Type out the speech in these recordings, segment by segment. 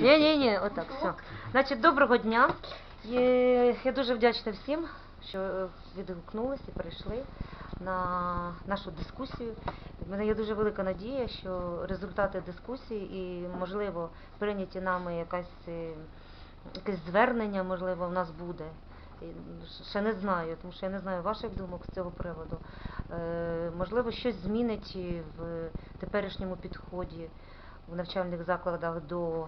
Ні, ні, ні, отак, все. Значить, доброго дня. Я дуже вдячна всім, що е, відгукнулись і прийшли на нашу дискусію. У мене є дуже велика надія, що результати дискусії і, можливо, прийняті нами е, якесь звернення, можливо, в нас буде. І Ще не знаю, тому що я не знаю ваших думок з цього приводу. Е, Можливо, щось змінить в теперішньому підході в навчальних закладах до е,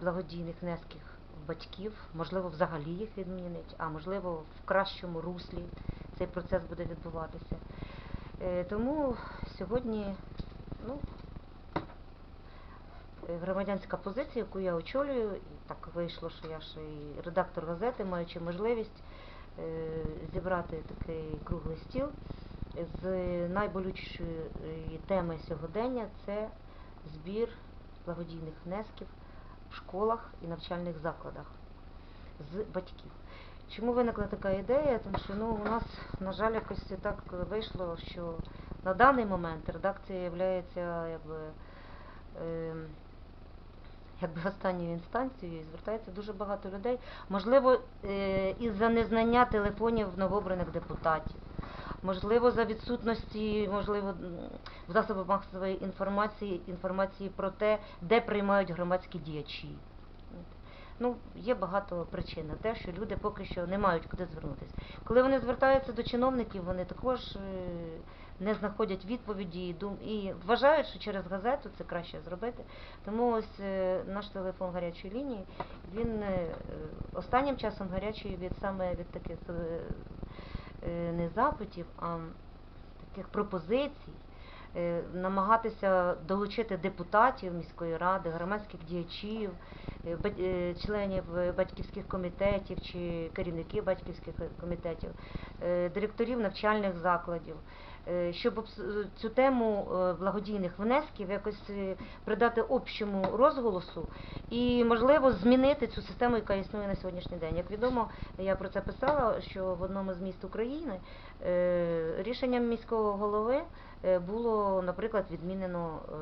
благодійних внесків батьків, можливо, взагалі їх відмінить, а можливо, в кращому руслі цей процес буде відбуватися. Е, Тому сьогодні ну, е, громадянська позиція, яку я очолюю, і так вийшло, що я ж і редактор газети, маючи можливість е, зібрати такий круглий стіл з найболючішої е, теми сьогодення це збір благодійних внесків школах і навчальних закладах з батьків. Чому виникла така ідея? Тому що ну, у нас, на жаль, якось так вийшло, що на даний момент редакція є якби, ем, якби останньою інстанцією і звертається дуже багато людей. Можливо, е, із-за незнання телефонів новообраних депутатів. Можливо, за відсутності, можливо, в засобах масової інформації інформації про те, де приймають громадські діячі. Ну, є багато причин на те, що люди поки що не мають куди звернутися. Коли вони звертаються до чиновників, вони також е, не знаходять відповіді і дум і вважають, що через газету це краще зробити. Тому ось е, наш телефон гарячої лінії, він е, останнім часом гарячий від саме від таких не запитів, а таких пропозицій. е, Намагатися долучити депутатів міської ради, громадських діячів, е, е, членів е, батьківських комітетів чи керівників батьківських е, комітетів, е, директорів навчальних закладів, е, щоб обс- цю тему е, благодійних внесків якось е, придати общому розголосу і, можливо, змінити цю систему, яка існує на сьогоднішній день. Як відомо, я про це писала, що в одному з міст України е, рішенням міського голови е, було, наприклад, відмінено е,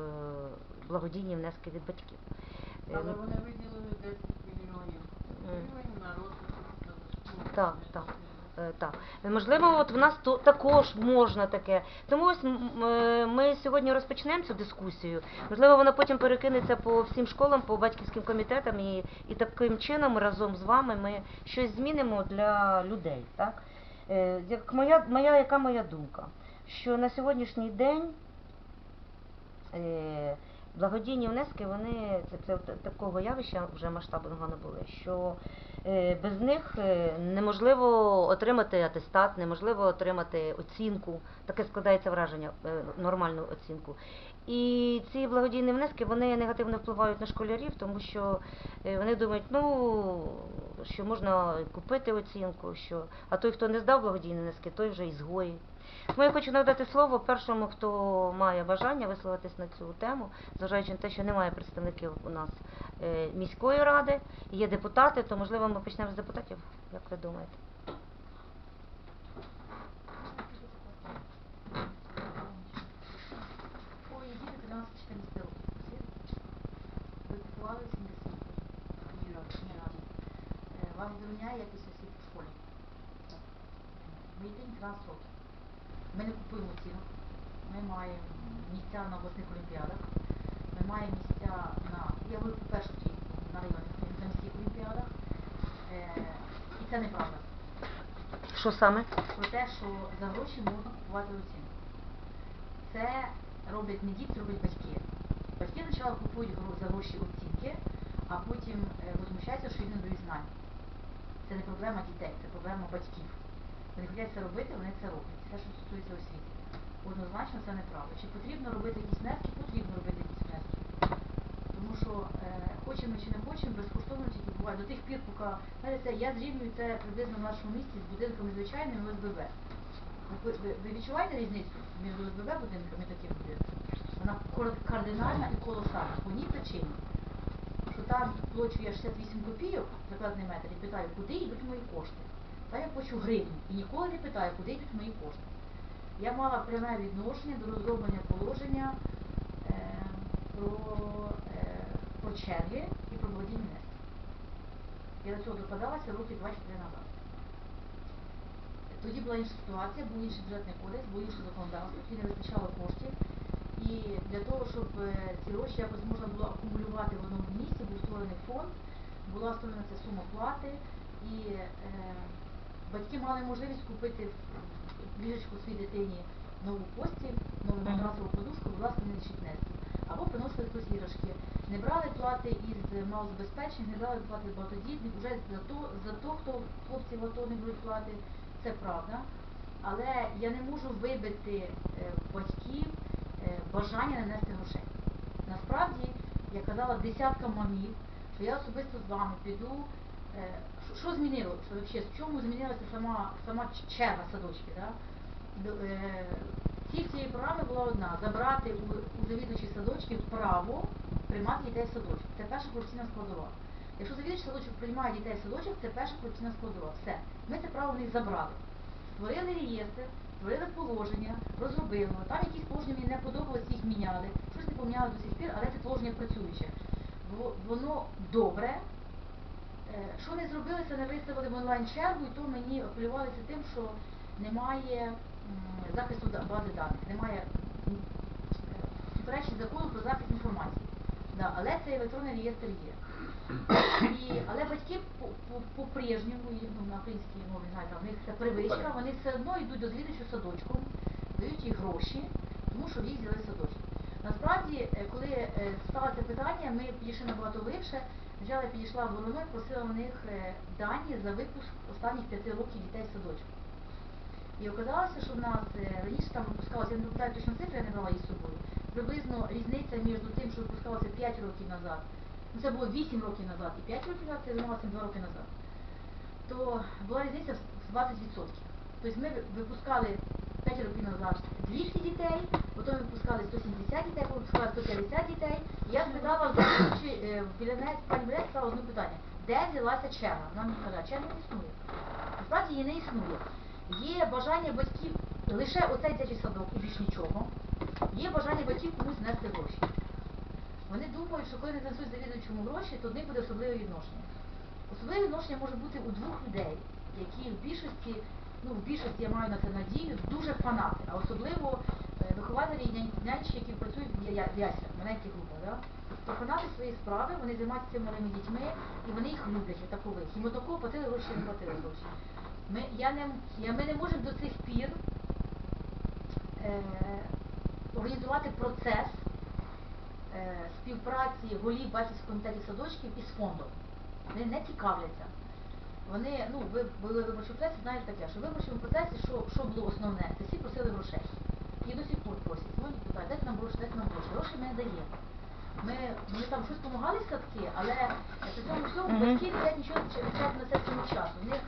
благодійні внески від батьків. Е, Але вони виділили 10 мільйонів гривень на розвиток. Так, так. Е, Так, можливо, от в нас то також можна таке. Тому ось е, ми сьогодні розпочнемо цю дискусію. Можливо, вона потім перекинеться по всім школам, по батьківським комітетам, і, і таким чином разом з вами ми щось змінимо для людей. Так? Е, Як моя, моя, яка моя думка? Що на сьогоднішній день благодійні внески, вони це, це такого явища вже масштабного не були, що е, без них е, неможливо отримати атестат, неможливо отримати оцінку, таке складається враження, е, нормальну оцінку. І ці благодійні внески вони негативно впливають на школярів, тому що вони думають, ну що можна купити оцінку, що а той, хто не здав благодійні внески, той вже ізгої. Тому я хочу надати слово першому, хто має бажання висловитись на цю тему, зважаючи на те, що немає представників у нас е, міської ради, є депутати, то можливо ми почнемо з депутатів, як ви думаєте? Ой, діти 13-14 років. Всі? Ви купували 70 ні разу, ні разу. Вам задовольняє якість освіти в школі? Ми дитині 13 років. Ми не купуємо оцінок. Ми маємо місця на обласних олімпіадах. Ми маємо місця на, я говорю по першу на районних на міських олімпіадах. Е, І це неправда. Що саме? Про те, що за гроші можна купувати оцінку. Це роблять не діти, роблять батьки. Батьки спочатку купують за гроші оцінки, а потім е, возмущаються, що їм не дають знань. Це не проблема дітей, це проблема батьків. Вони хочуть це робити, вони це роблять. Все, що стосується освіти. Однозначно це неправда. Чи потрібно робити якісь внески? Потрібно робити якісь внески. Тому що е, хочемо чи не хочемо, безкоштовно тільки буває. До тих пір, поки знаєте, я зрівнюю це приблизно в нашому місті з будинками звичайними ОСББ. Ви, ви, ви відчуваєте різницю між ОСББ будинками і таким будинком? Вона кардинальна і колосальна. По одній причині, що там плачу я 68 копійок за квадратний метр і питаю, куди йдуть мої кошти. Та я плачу гривні і ніколи не питаю, куди йдуть мої кошти. Я мала пряме відношення до розроблення положення е, про, е, про черги і про Я до цього докладалася роки 24 назад. Тоді була інша ситуація, був інший бюджетний кодекс, було інше законодавство, тоді не вистачало коштів. І для того, щоб е, ці гроші якось можна було акумулювати в одному місці, був створений фонд, була встановлена ця сума плати, і е, батьки мали можливість купити ліжечку своїй дитині нову постіль, нову матрасову подушку, будь ласка, не лишіть нести. Або приносили хтось іграшки. Не брали плати із малозабезпечених, не брали плати з багатодітних, вже за то, за то, хто хлопці в АТО не беруть плати, це правда. Але я не можу вибити е, батьків е, бажання не нести грошей. Насправді, я казала десяткам мамів, що я особисто з вами піду. Е, що- Що змінило? Що вообще, в чому змінилася сама, сама черга садочки? Да? Е, Ціль цієї програми була одна забрати у, у завідувачів садочків право приймати дітей в садочок. Це перша корупційна складова. Якщо завідувач садочок приймає дітей в садочок, це перша корупційна складова. Все. Ми це право в них забрали. Створили реєстр, створили положення, розробили. Там якісь положення мені не подобалось, їх міняли. Щось не поміняли до сих пір, але це положення працююче. Воно добре. Е, Що не зробили, це не виставили в онлайн чергу, і то мені апелювалися тим, що немає захисту бази даних, немає е, закону про захист інформації. Да, але цей електронний реєстр є. І, але батьки по- по- по-прежньому, ну, на українській мові, знаєте, в них це привичка, вони все одно йдуть до звідувачу садочку, дають їй гроші, тому що в їх взяли садочок. Насправді, е, коли е, стало це питання, ми підійшли набагато глибше, взяла, підійшла в Вороною, просила в них е, дані за випуск останніх п'яти років дітей в садочку. І оказалося, що в нас е, раніше там випускалося, я не пам'ятаю точно цифри, я не брала її з собою. Приблизно різниця між тим, що випускалося 5 років назад, ну це було 8 років назад і 5 років назад, це займалося 2 роки назад, то була різниця в 20%. Тобто ми випускали 5 років назад 200 дітей, потім випускали 170 дітей, потім випускали 150 дітей. І я спитала в е, біля неї пані Берець стала одне питання. Де взялася черга? Вона мені сказала, черга не існує. Насправді її не існує. Є бажання батьків лише оцей дитячий садок і більш нічого. Є бажання батьків комусь нести гроші. Вони думають, що коли не несуть завідувачому гроші, то в них буде особливе відношення. Особливе відношення може бути у двох людей, які в більшості, ну в більшості я маю на це надію, дуже фанати, а особливо е, вихователі і нян- які працюють в яслях, маленьких групах. Да? То фанати своєї справи, вони займаються цими малими дітьми, і вони їх люблять, отакових. Їм отакого платили гроші, не платили гроші. Ми, я не, я, ми не можемо до цих пір е, організувати процес е, співпраці голів батьківських комітетів садочків із фондом. Вони не цікавляться. Вони, ну, ви були в виборчому процесі, знаєте таке, що в виборчому процесі, що, що було основне, це всі просили грошей. І до сих пор просять. Ну, депутати, дайте нам гроші, дайте нам гроші. Гроші ми не даємо. Ми, ми там щось допомагали садки, але при цьому всьому батьки не дають нічого на сесійному часу. У них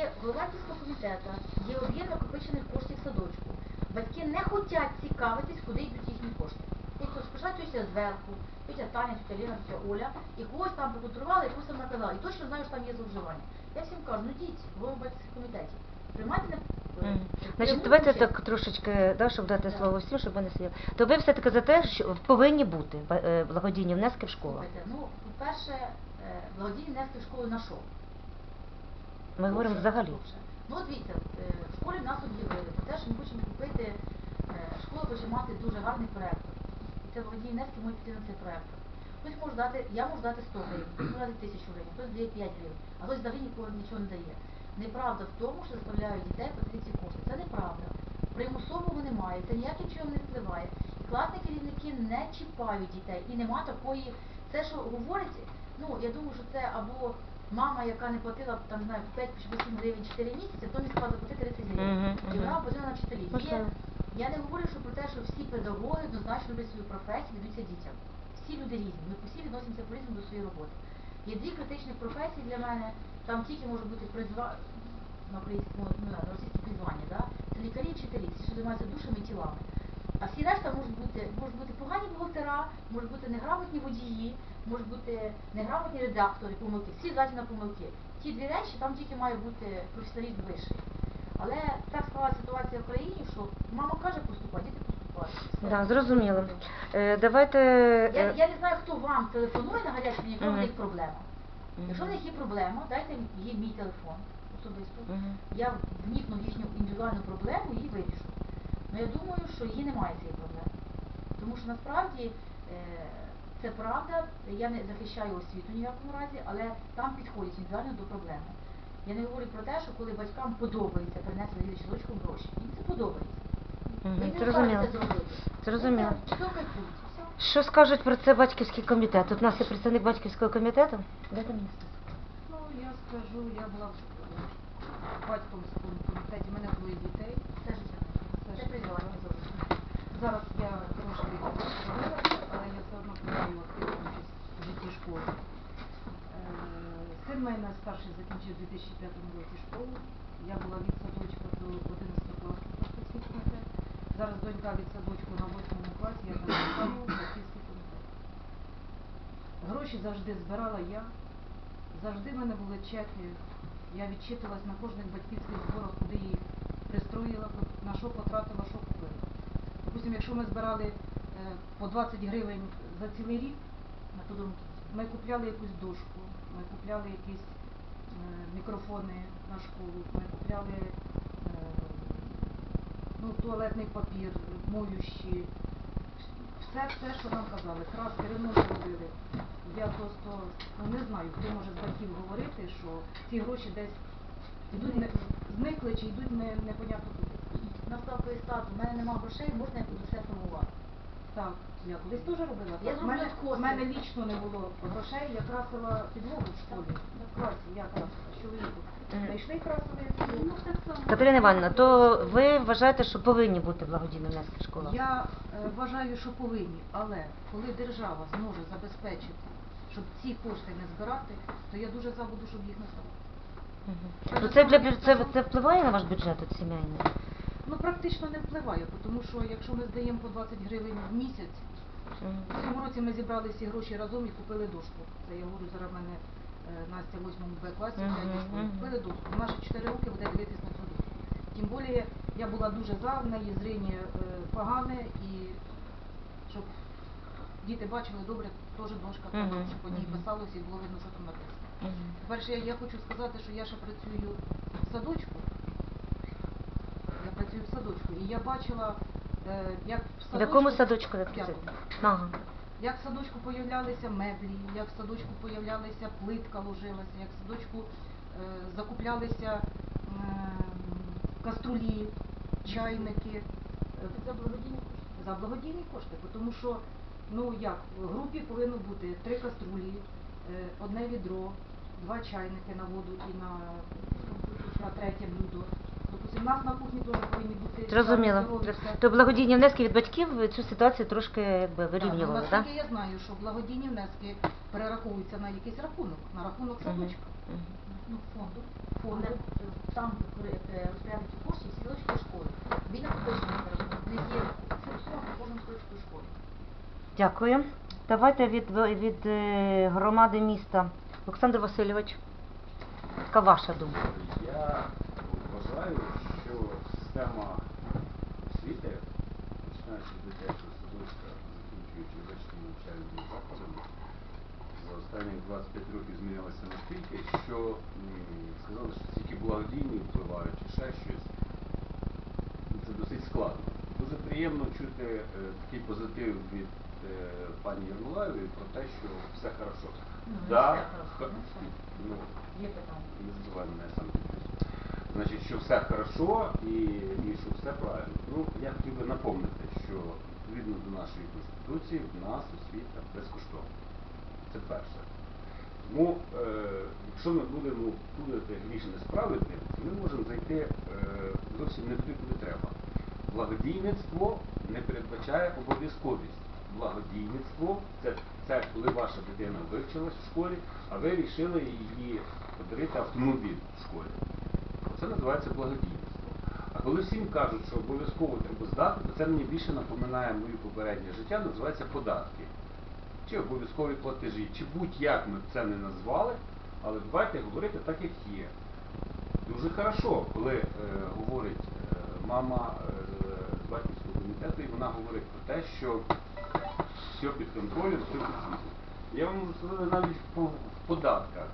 є голова батьківського комітету, є об'єм накопичених коштів в садочку. Батьки не хочуть цікавитись, куди йдуть їхні кошти. Тобто спочатку зверху, тетя Таня, тетя Ліна, тетя Оля, і когось там проконтролювали, і там наказали. І точно знаю, що там є зловживання. Я всім кажу, ну йдіть, голову батьківських комітетів. Приймайте на Мгм. е, Значить, давайте так трошечки, да, щоб дати Так. слово всім, щоб вони сиділи. То ви все-таки за те, що повинні бути ба- е, благодійні внески в школах. Слухайте, ну, по-перше, е, благодійні внески в школу на що? Ми говоримо взагалі. Ну, от дивіться, е, в школі в нас об'явили про те, що ми хочемо купити, е, школа хоче мати дуже гарний проєктор. І це благодійні внески можуть піти на цей проєктор. Хтось може дати, я можу дати 100 гривень, хтось дати 1000 гривень, хтось дає 5 гривень, а хтось взагалі ніколи нічого не дає. Неправда в тому, що заставляють дітей платити ці кошти. Це неправда. Примусового немає, це ніяким чином не впливає. І класні керівники не чіпають дітей. І нема такої, це що говорить, ну я думаю, що це або мама, яка не платила там, не знаю, 5 чи 8 гривень 4 місяці, то не сказала заплатити 30 гривень. Мгм, І вона мгм. платила на вчителів. Можливо. я не говорю, що про те, що всі педагоги однозначно люблять свою професію, ведуться дітям. Всі люди різні, ми всі відносимося по-різному до своєї роботи. Є дві критичні професії для мене, там тільки може бути призва ну, на російському призвання, да? це лікарі і вчителі, всі, що займаються душами і тілами. А всі решта можуть бути, можуть бути погані бухгалтера, можуть бути неграмотні водії, можуть бути неграмотні редактори, помилки, всі здатні на помилки. Ті дві речі, там тільки має бути професіоналізм вищий. Але так склалася ситуація в країні, що мама каже поступати, діти поступають. Все. Да, зрозуміло. Е, Давайте. Я, е, я не знаю, хто вам телефонує на гарячу лінію, яка в Мгм. них проблема. Якщо в них є проблема, дайте їй мій телефон особисто. Мгм. Я вникну в їхню індивідуальну проблему і вирішу. Ну я думаю, що її немає цієї проблеми. Тому що насправді е, це правда, я не захищаю освіту ні в якому разі, але там підходять індивідуально до проблеми. Я не говорю про те, що коли батькам подобається принести дітей садочком гроші. Їм це подобається. Не зрозуміло. Зрозуміло. Що скажуть про це батьківський комітет? Тут у нас є представник батьківського комітету. Мені список. Ну, я скажу, я була в в батьківському комітеті, в мене двоє дітей. Це життя. Зараз я трошки але я все одно приймаю активну участь в житті школи. Е, Син мене старший закінчив у 2005 році школу. Я була від садочка до 11 класу батьківський комітет. Зараз донька від садочку на 8 класі, я самому батьківський комітет. Гроші завжди збирала я. Завжди в мене були чеки. Я відчитувалась на кожних батьківських зборах, куди їх пристроїла, на що потратила, що купила. Допустим, якщо ми збирали е, по 20 гривень за цілий рік, ми купляли якусь дошку, ми купляли якісь е, мікрофони на школу, ми купляли ну, туалетний папір, моющі. Все, все, що нам казали, краски, ремонт робили. Я просто ну, не знаю, хто може з батьків говорити, що ці гроші десь йдуть не, зникли чи йдуть не, непонятно куди. Настав статус. У мене нема грошей, можна я буду все формувати. Так, я колись теж робила. Я так. мене, в мене лічно не було грошей, я красила підлогу в школі. В класі я красила, з чоловіком. Мгм. Знайшли красили підлогу. Ну. Катерина Іванівна, то ви вважаєте, що повинні бути благодійні внески в школах? Я е, вважаю, що повинні, але коли держава зможе забезпечити, щоб ці кошти не збирати, то я дуже за буду, щоб їх не стало. Мгм. Ну це для бю- це, це впливає на ваш бюджет от, сімейний? Ну практично не впливає, тому що якщо ми здаємо по 20 гривень в місяць, В цьому році ми зібрали всі гроші разом і купили дошку. Це я говорю, зараз в мене е, Настя в 8 Б класі, Мгм, п'ятій школі. мгм. Купили дошку. Вона ще 4 роки буде дивитись на цю дошку. Тим більше я була дуже за, в неї зріння е, погане і щоб діти бачили добре, теж дошка, Мгм, mm щоб по ній мгм. писалося і було видно, що там написано. Перше, я, я хочу сказати, що я ще працюю в садочку. Я працюю в садочку і я бачила, е, як в В садочку... якому садочку ви працюєте? п'ятому. Ага. Як в садочку появлялися меблі, як в садочку появлялися плитка ложилася, як в садочку е, закуплялися ем, каструлі, чайники е, За благодійні за благодійні кошти. бо Тому що ну як в групі повинно бути три каструлі, е, одне відро, два чайники на воду і на, на третє блюдо. Допустим, у нас на кухні теж повинні бути Зрозуміло. То благодійні внески від батьків цю ситуацію трошки якби вирівнювали, ну, так? наскільки я знаю, що благодійні внески перераховуються на якийсь рахунок, на рахунок садочка. Ну, фонду. Фонду. Е, Там е, розпорядники коштів всі садочки школи. Він не перерахунок. Є по кожному садочку школи. Дякую. Давайте від, від е, громади міста. Олександр Васильович, яка ваша думка? Я вважаю, що система освіти, починаючи з дитячого садочка, закінчуючи вищими навчальними закладами, за останні 25 років змінилася настільки, що сказали, що тільки благодійні впливають чи ще щось. Ну, Це досить складно. Дуже приємно чути е, такий позитив від е, пані Ярмолаєвої про те, що все хорошо. Ну, Да, все хорошо, х- ну, ну, Є питання. не забувай мене сам. Значить, що все хорошо і, і що все правильно. Ну, я хотів би напомнити, що відповідно до нашої конституції в нас освіта безкоштовна. Це перше. Тому, е, якщо ми будемо плутати гріш несправедливість, ми можемо зайти е, зовсім не туди, куди треба. Благодійництво не передбачає обов'язковість. Благодійництво це, це коли ваша дитина вивчилась в школі, а ви вирішили її подарити автомобіль в школі. Це називається благодійництво. А коли всім кажуть, що обов'язково треба здати, то це мені більше напоминає моє попереднє життя, називається податки. Чи обов'язкові платежі, чи будь-як ми це не назвали, але давайте говорити так, як є. Дуже хорошо, коли е, говорить е, мама е, з батьківського комітету, і вона говорить про те, що все під контролем, все під. Я вам сказати навіть в податках.